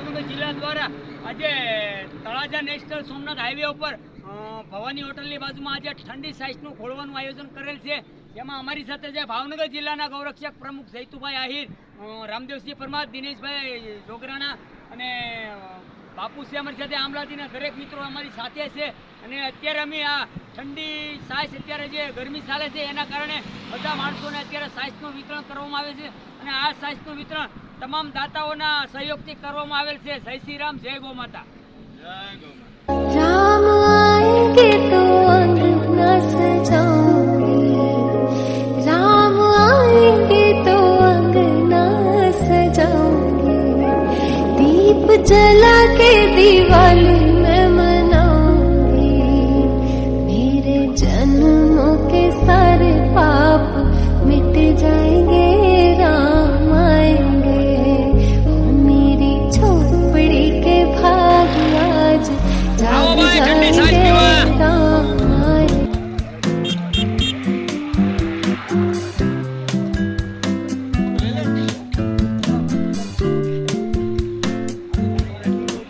આજે Talaja national Somnath highway ઉપર ભવાની હોટલની બાજુમાં આજે ઠંડી સાઇઝનું ખોલવાનું આયોજન કરેલ છે. જેમાં અમારી સાથે છે ભાવનગર જિલ્લાના ગૌરક્ષક પ્રમુખ જૈતુભાઈ આહિર રામદેવસિંહ પરમાર દિનેશભાઈ જોગરાણા અને અ, બાપુ છે અમારી સાથે આમલાદીના દરેક મિત્રો અમારી સાથે છે. અને અત્યારે અમે આ ઠંડી સાઇઝ અત્યારે જે ગરમી ચાલે છે એના કારણે બધા માણસોને અત્યારે સાઇઝનું વિતરણ કરવામાં આવે છે. અને આ સાઇઝનું વિતરણ તમામ દાતાઓના સહયોગથી કરવામાં આવેલ છે. જય શ્રી રામ જય ગો માતા. રામ આયે તો અંગ ન સજાઉંગી રામ આયે તો કે દીવાલ